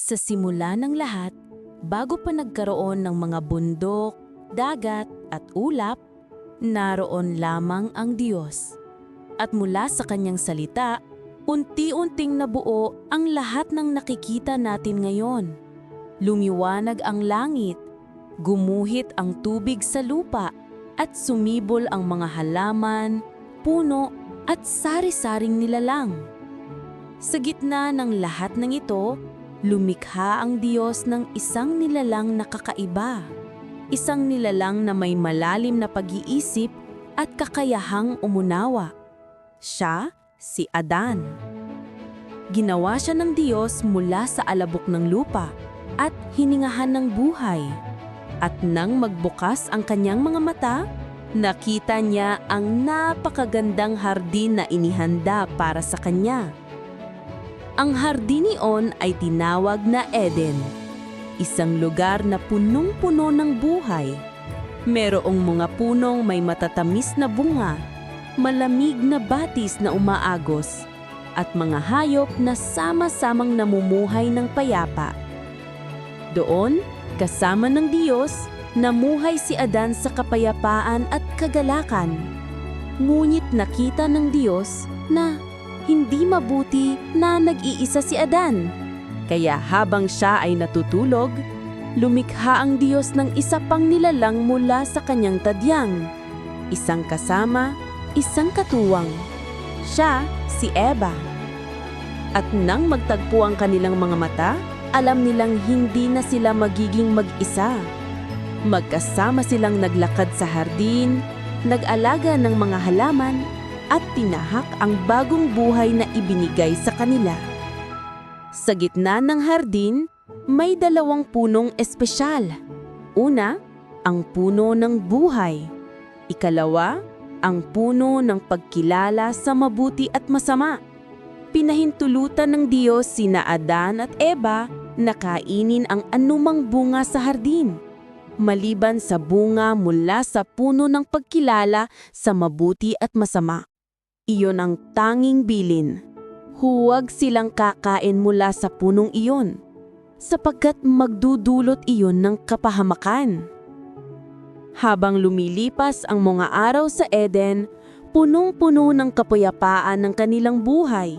Sa simula ng lahat, bago pa nagkaroon ng mga bundok, dagat at ulap, naroon lamang ang Diyos. At mula sa kanyang salita, unti-unting nabuo ang lahat ng nakikita natin ngayon. Lumiwanag ang langit, gumuhit ang tubig sa lupa, at sumibol ang mga halaman, puno at sari-saring nilalang. Sa gitna ng lahat ng ito, lumikha ang Diyos ng isang nilalang na kakaiba. Isang nilalang na may malalim na pag-iisip at kakayahang umunawa. Siya si Adan. Ginawa siya ng Diyos mula sa alabok ng lupa at hiningahan ng buhay. At nang magbukas ang kanyang mga mata, nakita niya ang napakagandang hardin na inihanda para sa kanya. Ang hardin niyon ay tinawag na Eden, isang lugar na punong-puno ng buhay. Merong mga punong may matatamis na bunga, malamig na batis na umaagos, at mga hayop na sama-samang namumuhay ng payapa. Doon, kasama ng Diyos, namuhay si Adan sa kapayapaan at kagalakan. Ngunit nakita ng Diyos na hindi mabuti na nag-iisa si Adan. Kaya habang siya ay natutulog, lumikha ang Diyos ng isa pang nilalang mula sa kanyang tadyang. Isang kasama, isang katuwang. Siya si Eva. At nang magtagpo ang kanilang mga mata, alam nilang hindi na sila magiging mag-isa. Magkasama silang naglakad sa hardin, nag-alaga ng mga halaman, at tinahak ang bagong buhay na ibinigay sa kanila. Sa gitna ng hardin, may dalawang punong espesyal. Una, ang puno ng buhay. Ikalawa, ang puno ng pagkilala sa mabuti at masama. Pinahintulutan ng Diyos sina Adan at Eva na kainin ang anumang bunga sa hardin, maliban sa bunga mula sa puno ng pagkilala sa mabuti at masama. Iyon ang tanging bilin. Huwag silang kakain mula sa punong iyon, sapagkat magdudulot iyon ng kapahamakan. Habang lumilipas ang mga araw sa Eden, punong-puno ng kapayapaan ng kanilang buhay.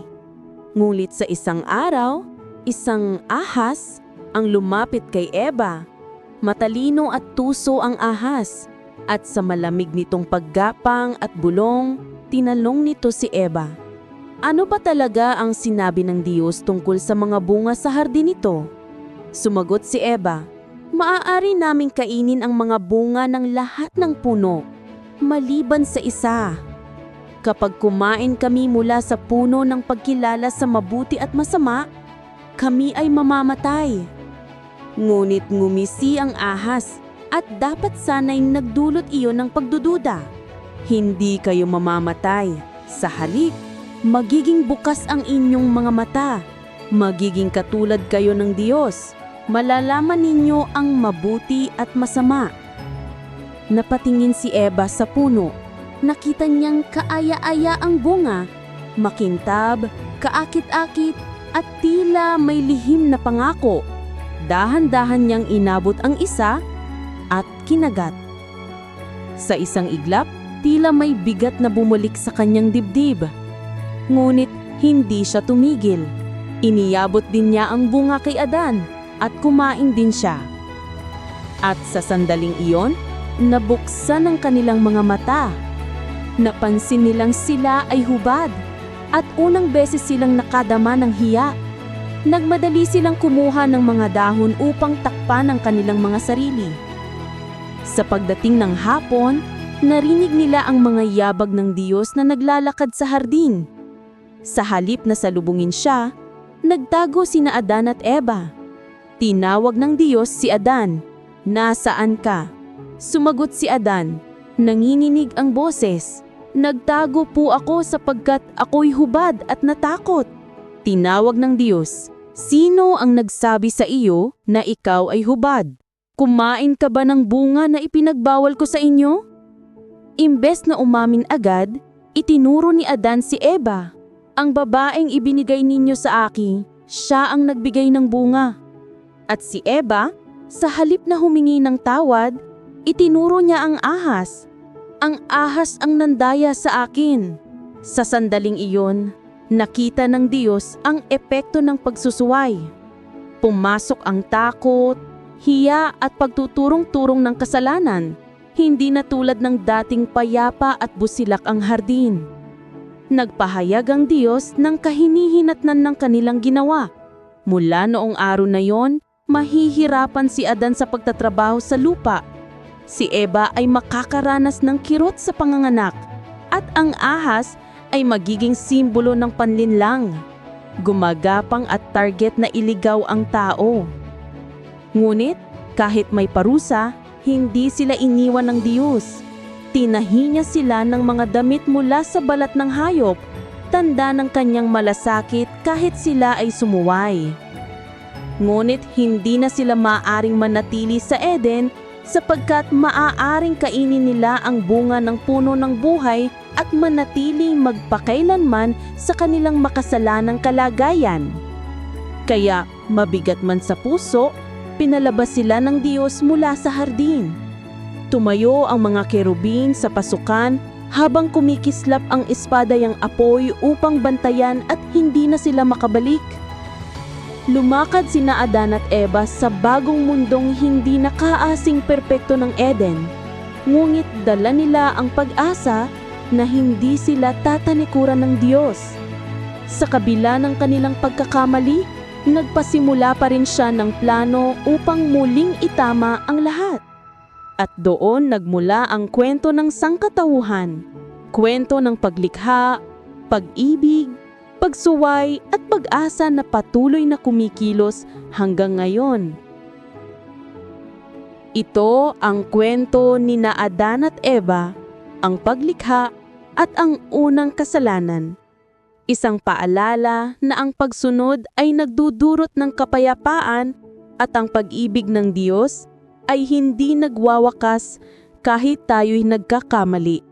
Ngunit sa isang araw, isang ahas ang lumapit kay Eva. Matalino at tuso ang ahas, at sa malamig nitong paggapang at bulong, tinalong nito si Eva. Ano ba talaga ang sinabi ng Diyos tungkol sa mga bunga sa hardin nito? Sumagot si Eva, Maaari naming kainin ang mga bunga ng lahat ng puno, maliban sa isa. Kapag kumain kami mula sa puno ng pagkilala sa mabuti at masama, kami ay mamamatay. Ngunit ngumisi ang ahas at dapat sana'y nagdulot iyon ng pagdududa. Hindi kayo mamamatay. Sa halip, magiging bukas ang inyong mga mata. Magiging katulad kayo ng Diyos. Malalaman ninyo ang mabuti at masama. Napatingin si Eva sa puno. Nakita niyang kaaya-aya ang bunga. Makintab, kaakit-akit, at tila may lihim na pangako. Dahan-dahan niyang inabot ang isa at kinagat. Sa isang iglap, tila may bigat na bumalik sa kanyang dibdib. Ngunit hindi siya tumigil. Iniyabot din niya ang bunga kay Adan at kumain din siya. At sa sandaling iyon, nabuksan ang kanilang mga mata. Napansin nilang sila ay hubad at unang beses silang nakadama ng hiya. Nagmadali silang kumuha ng mga dahon upang takpan ang kanilang mga sarili. Sa pagdating ng hapon, narinig nila ang mga yabag ng Diyos na naglalakad sa hardin. Sa halip na salubungin siya, nagtago sina Adan at Eva. Tinawag ng Diyos si Adan, Nasaan ka? Sumagot si Adan, Nanginginig ang boses. Nagtago po ako sapagkat ako'y hubad at natakot. Tinawag ng Diyos, Sino ang nagsabi sa iyo na ikaw ay hubad? Kumain ka ba ng bunga na ipinagbawal ko sa inyo? Imbes na umamin agad, itinuro ni Adan si Eva. Ang babaeng ibinigay ninyo sa akin, siya ang nagbigay ng bunga. At si Eva, sa halip na humingi ng tawad, itinuro niya ang ahas. Ang ahas ang nandaya sa akin. Sa sandaling iyon, nakita ng Diyos ang epekto ng pagsusuway. Pumasok ang takot, hiya at pagtuturong-turong ng kasalanan, hindi na tulad ng dating payapa at busilak ang hardin. Nagpahayag ang Diyos ng kahinihinatnan ng kanilang ginawa. Mula noong araw na yon, mahihirapan si Adan sa pagtatrabaho sa lupa. Si Eva ay makakaranas ng kirot sa panganganak at ang ahas ay magiging simbolo ng panlinlang. Gumagapang at target na iligaw ang tao. Ngunit kahit may parusa, hindi sila iniwan ng Diyos. Tinahi niya sila ng mga damit mula sa balat ng hayop, tanda ng kanyang malasakit kahit sila ay sumuway. Ngunit hindi na sila maaaring manatili sa Eden sapagkat maaaring kainin nila ang bunga ng puno ng buhay at manatiling magpakailanman sa kanilang makasalanang kalagayan. Kaya mabigat man sa puso, pinalabas sila ng Diyos mula sa hardin. Tumayo ang mga kerubin sa pasukan habang kumikislap ang espadayang apoy upang bantayan at hindi na sila makabalik. Lumakad sina Adan at Eva sa bagong mundong hindi nakaasing perpekto ng Eden. Ngunit dala nila ang pag-asa na hindi sila tatanikuran ng Diyos. Sa kabila ng kanilang pagkakamali, nagpasimula pa rin siya ng plano upang muling itama ang lahat. At doon nagmula ang kwento ng sangkatauhan, kwento ng paglikha, pag-ibig, pagsuway at pag-asa na patuloy na kumikilos hanggang ngayon. Ito ang kwento ni na Adan at Eva, ang paglikha at ang unang kasalanan. Isang paalala na ang pagsunod ay nagdudurot ng kapayapaan at ang pag-ibig ng Diyos ay hindi nagwawakas kahit tayo'y nagkakamali.